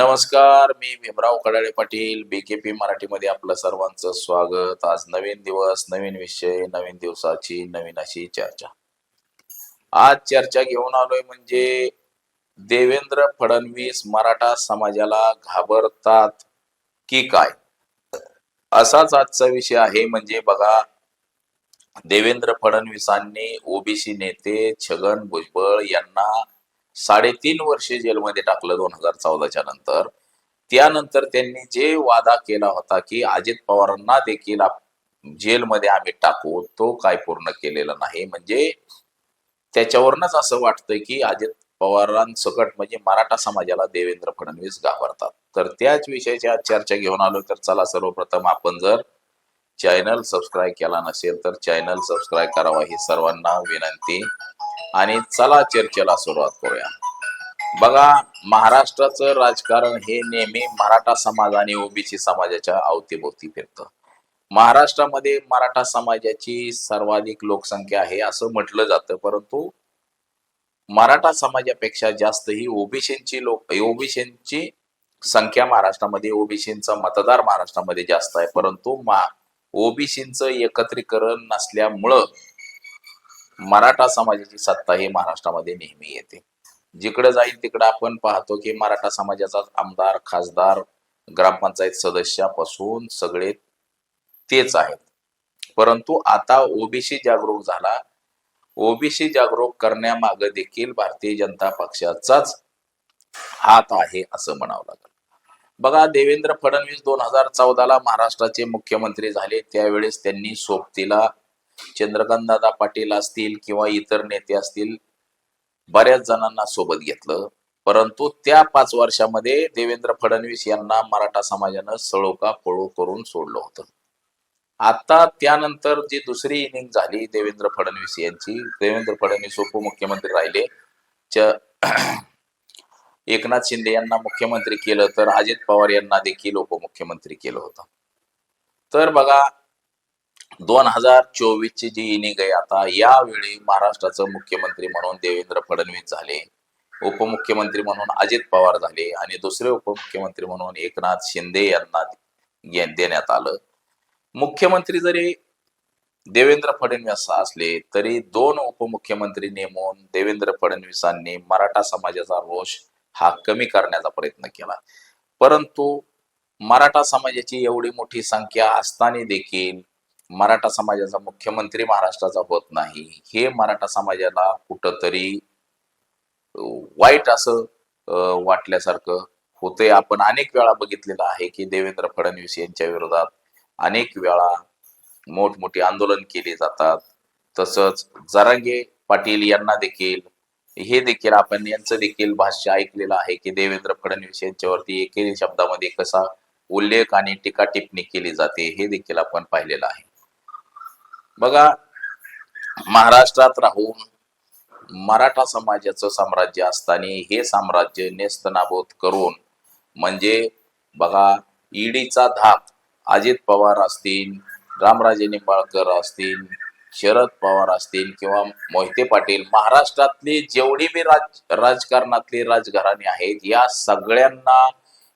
नमस्कार मी भीमराव कडाळे पाटील बीकेपी मराठीमध्ये आपलं सर्वांचं स्वागत. आज नवीन दिवस नवीन विषय नवीन दिवसाची नवीन अशी चर्चा. आज चर्चा घेऊन आलोय म्हणजे देवेंद्र फडणवीस मराठा समाजाला घाबरतात की काय? असाच आजचा विषय आहे म्हणजे बघा देवेंद्र फडणवीसांनी ओबीसी नेते छगन भुजबळ यांना साडेतीन वर्षे जेलमध्ये टाकलं दोन हजार चौदाच्या नंतर. त्यानंतर त्यांनी जे वादा केला होता की अजित पवारांना देखील जेलमध्ये आम्ही टाकू तो काय पूर्ण केलेला नाही. म्हणजे त्याच्यावरूनच असं वाटतंय की अजित पवारांसकट म्हणजे मराठा समाजाला देवेंद्र फडणवीस घाबरतात. तर त्याच विषयाची आज चर्चा घेऊन आलो तर चला सर्वप्रथम आपण जर चॅनल सबस्क्राईब केला नसेल तर चॅनल सबस्क्राईब करावा ही सर्वांना विनंती. आणि चला चर्चेला सुरुवात करूया. बघा महाराष्ट्राचं राजकारण हे नेहमी मराठा समाज आणि ओबीसी समाजाच्या अवतीभोवती फिरतं. महाराष्ट्रामध्ये मराठा समाजाची सर्वाधिक लोकसंख्या आहे असं म्हटलं जातं परंतु मराठा समाजापेक्षा जास्त ही ओबीसींची लोक ओबीसींची संख्या महाराष्ट्रामध्ये ओबीसींचा मतदार महाराष्ट्रामध्ये जास्त आहे. परंतु मा ओबीसींचं एकत्रीकरण नसल्यामुळं मराठा समाजाची सत्ता ही महाराष्ट्रामध्ये नेहमी येते. जिकडे जाईल तिकडे आपण पाहतो की मराठा समाजाचा आमदार खासदार ग्रामपंचायत सदस्यापासून सगळे तेच आहेत. परंतु आता ओबीसी जागरूक झाला. ओबीसी जागरूक करण्यामागे देखील भारतीय जनता पक्षाचाच हात आहे असं म्हणावं लागेल. बघा देवेंद्र फडणवीस दोन हजार चौदाला महाराष्ट्राचे मुख्यमंत्री झाले. त्यावेळेस त्यांनी सोबतीला चंद्रकांतदादा पाटील असतील किंवा इतर नेते असतील बऱ्याच जणांना सोबत घेतलं. परंतु त्या पाच वर्षामध्ये देवेंद्र फडणवीस यांना मराठा समाजानं सळोका पळो करून सोडलं होतं. आता त्यानंतर जी दुसरी इनिंग झाली देवेंद्र फडणवीस यांची देवेंद्र फडणवीस उपमुख्यमंत्री राहिले. च- एकनाथ शिंदे यांना मुख्यमंत्री केलं तर अजित पवार यांना देखील उपमुख्यमंत्री केलं होतं. तर बघा दोन हजार चोवीस ची जी इनिंग आहे आता यावेळी महाराष्ट्राचं मुख्यमंत्री म्हणून देवेंद्र फडणवीस झाले उपमुख्यमंत्री म्हणून अजित पवार झाले आणि दुसरे उपमुख्यमंत्री म्हणून एकनाथ शिंदे यांना देण्यात आलं. मुख्यमंत्री जरी देवेंद्र फडणवीस असले तरी दोन उपमुख्यमंत्री नेमून देवेंद्र फडणवीसांनी मराठा समाजाचा रोष हा कमी करण्याचा प्रयत्न केला. परंतु मराठा समाजाची एवढी मोठी संख्या असताना देखील मराठा समाजाचा मुख्यमंत्री महाराष्ट्राचा होत नाही. हे मराठा समाजाला कुठंतरी वाईट असं वाटल्यासारखं होतंय. आपण अनेक वेळा बघितलेलं आहे की देवेंद्र फडणवीस यांच्या विरोधात अनेक वेळा मोठमोठी आंदोलन केली जातात. तसंच जरांगे पाटील यांना देखील हे देखील आपण यांचं देखील भाष्य ऐकलेलं आहे की देवेंद्र फडणवीस यांच्यावरती एकेरी शब्दामध्ये कसा उल्लेख आणि टीका टिप्पणी केली जाते हे देखील आपण पाहिलेलं आहे. बघा महाराष्ट्रात राहून मराठा समाजाचं साम्राज्य असताना हे साम्राज्य नेस्तनाबोध करून म्हणजे बघा ईडीचा धाक अजित पवार असतील रामराजे निंबाळकर असतील शरद पवार असतील किंवा मोहिते पाटील महाराष्ट्रातली जेवढी बी राज राजकारणातली राजघराणे आहेत या सगळ्यांना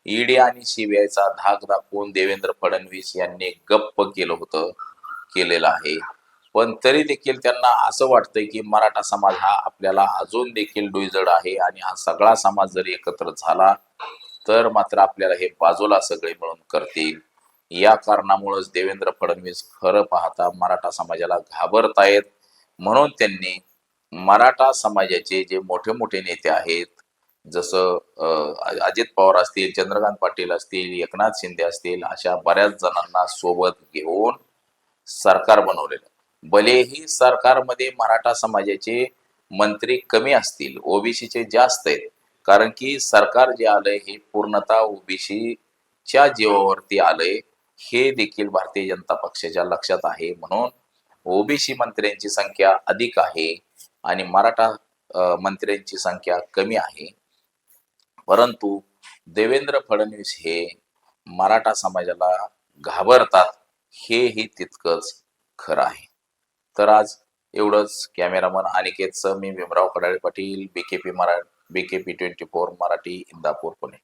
ईडी आणि सीबीआयचा धाक दाखवून देवेंद्र फडणवीस यांनी गप्प केलं होतं केलेलं आहे. पण तरी देखील त्यांना असं वाटतंय की मराठा समाज हा आपल्याला अजून देखील डुईजड आहे आणि हा सगळा समाज जर एकत्र झाला तर मात्र आपल्याला हे बाजूला सगळे मिळून करतील. या कारणामुळेच देवेंद्र फडणवीस खरं पाहता मराठा समाजाला घाबरतायत म्हणून त्यांनी मराठा समाजाचे जे मोठे मोठे नेते आहेत जसं अजित पवार असतील चंद्रकांत पाटील असतील एकनाथ शिंदे असतील अशा बऱ्याच जणांना सोबत घेऊन सरकार बनवलेलं भलेही सरकारमध्ये मराठा समाजाचे मंत्री कमी असतील ओबीसीचे जास्त आहेत कारण की सरकार जे आलंय हे पूर्णतः ओबीसीच्या जीवावरती आलंय. हे देखील भारतीय जनता पक्षाच्या लक्षात आहे म्हणून ओबीसी मंत्र्यांची संख्या अधिक आहे आणि मराठा मंत्र्यांची संख्या कमी आहे. परंतु देवेंद्र फडणवीस हे मराठा समाजाला घाबरतात हेही तितकंच खरं आहे. तर आज एवढंच. कॅमेरामन अनिकेतचं मी भीमराव कडाळे पाटील बीकेपी मरा BKP twenty four Marathi Indapur Pune.